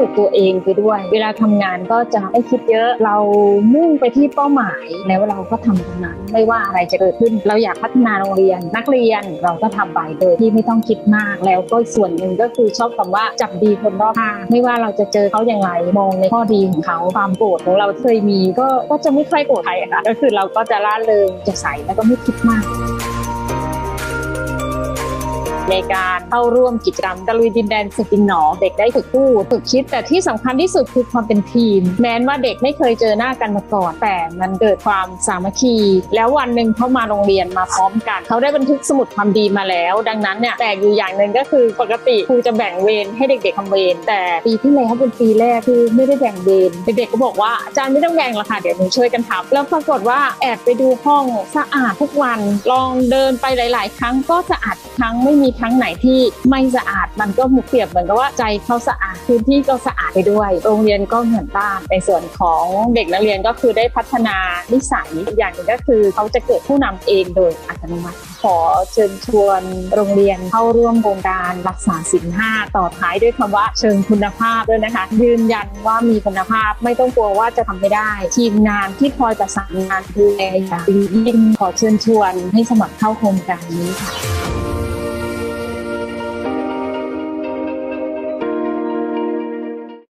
กับตัวเองไปด้วย เวลาทำงานก็จะไม่คิดเยอะเรามุ่งไปที่เป้าหมายแล้วเราก็ทำตรงนั้น ไม่ว่าอะไรจะเกิดขึ้น เราอยากพัฒนาโรงเรียน นักเรียนเราก็ทำไปโดยที่ไม่ต้องคิดมากแล้วก็ส่วนหนึ่งก็คือชอบคำว่าจับดีคนรอบข้างไม่ว่าเราจะเจอเขาอย่างไรมองในข้อดีของเขาความโกรธของเราเคยมีก็ก็จะไม่ค่อยโกรธใครค่ะก็คือเราก็จะร่าเริงจะใสแล้วก็ไม่คิดมาก ในการเข้าร่วมกิจกรรมตะลุยดินแดนสุกินหนอเด็กได้ฝึกพูดฝึกคิด แต่ที่สำคัญที่สุดคือความเป็นทีม แม้ว่าเด็กไม่เคยเจอหน้ากันมาก่อน แต่มันเกิดความสามัคคี แล้ววันหนึ่งเขามาโรงเรียนมาพร้อมกัน เขาได้บันทึกสมุดความดีมาแล้ว ดังนั้นเนี่ยแต่อยู่อย่างหนึ่งก็คือปกติครูจะแบ่งเวรให้เด็กๆทำเวรแต่ปีที่แล้วเป็นปีแรกคือไม่ได้แบ่งเวรเด็กๆก็บอกว่าอาจารย์ไม่ต้องแบ่งหรอกค่ะเดี๋ยวหนูช่วยกันทำแล้วปรากฏว่าแอบไปดูห้องสะอาดทุกวัน ลองเดินไปหลาย ๆ ครั้งก็สะอาดครั้งไม่มีครั้งไหนที่ไม่สะอาดมันก็มุกเปรียบเหมือนกับว่าใจเขาสะอาดพื้นที่ก็สะอาดไปด้วย โรงเรียนก็เหมือนบ้านในส่วนของเด็กนักเรียนก็คือได้พัฒนานิสัยอย่างหนึ่งก็คือเขาจะเกิดผู้นำเองโดยอัตโนมัติขอเชิญชวนโรงเรียนเข้าร่วมโครงการรักษาสินห้าต่อท้ายด้วยคำว่าเชิงคุณภาพด้วยนะคะ ยืนยันว่ามีคุณภาพไม่ต้องกลัวว่าจะทำไม่ได้ ทีมงานที่คอยประสานงานดูแลอย่างดียิ่งขอเชิญชวนให้สมัครเข้าโครงการนี้ค่ะ